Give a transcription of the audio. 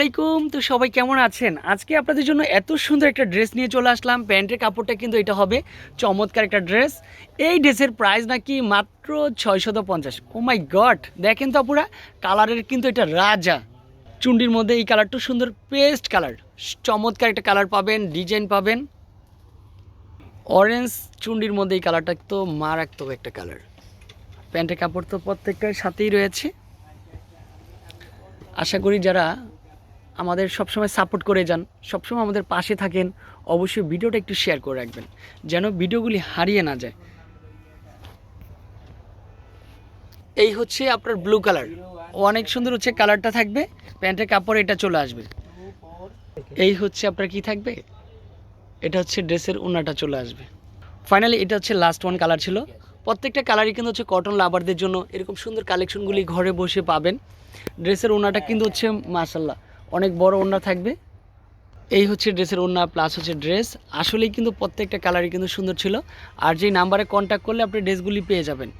আলাইকুম তো সবাই কেমন আছেন? আজকে আপনাদের জন্য এত সুন্দর একটা ড্রেস নিয়ে চলে আসলাম। প্যান্টের কাপড়টা কিন্তু এটা হবে চমৎকার একটা ড্রেস। এই ড্রেসের প্রাইস নাকি মাত্র ছয়শত পঞ্চাশ। Oh my God! দেখেন তো পুরা কালারের কিন্তু এটা রাজা। চুন্ডির মধ্যে এই কালারটা সুন্দর পেস্ট কালার। চমৎকার একটা কালার পাবেন, ডিজাইন পাবেন। অরেঞ্জ চুন্ডির মধ্যে এই কালারটা তো মারাত্মক একটা কালার। প্যান্টের কাপড় তো প্রত্যেকটার সাথেই রয়েছে। আশা করি যারা আমাদের সবসময় সাপোর্ট করে যান, সবসময় আমাদের পাশে থাকেন, অবশ্যই ভিডিওটা একটু শেয়ার করে রাখবেন, যেন ভিডিওগুলি হারিয়ে না যায়। এই হচ্ছে আপনার ব্লু কালার অনেক সুন্দর হচ্ছে কালারটা থাকবে, প্যান্টের কাপড় এটা চলে আসবে। এই হচ্ছে আপনার কি থাকবে? এটা হচ্ছে ড্রেসের ওনাটা চলে আসবে। ফাইনালি এটা হচ্ছে লাস্ট ওয়ান কালার ছিল। প্রত্যেকটা কালারই কিন্তু হচ্ছে কটন লাভারদের জন্য এরকম সুন্দর কালেকশনগুলি ঘরে বসে পাবেন। ড্রেসের ওনাটা কিন্তু হচ্ছে মাসাল্লাহ অনেক বড় ওড়না থাকবে। এই হচ্ছে ড্রেসের ওড়না প্লাস হচ্ছে ড্রেস আসলেই কিন্তু প্রত্যেকটা কালারই কিন্তু সুন্দর ছিল। আর যেই নাম্বারে কন্ট্যাক্ট করলে আপনি ড্রেসগুলি পেয়ে যাবেন।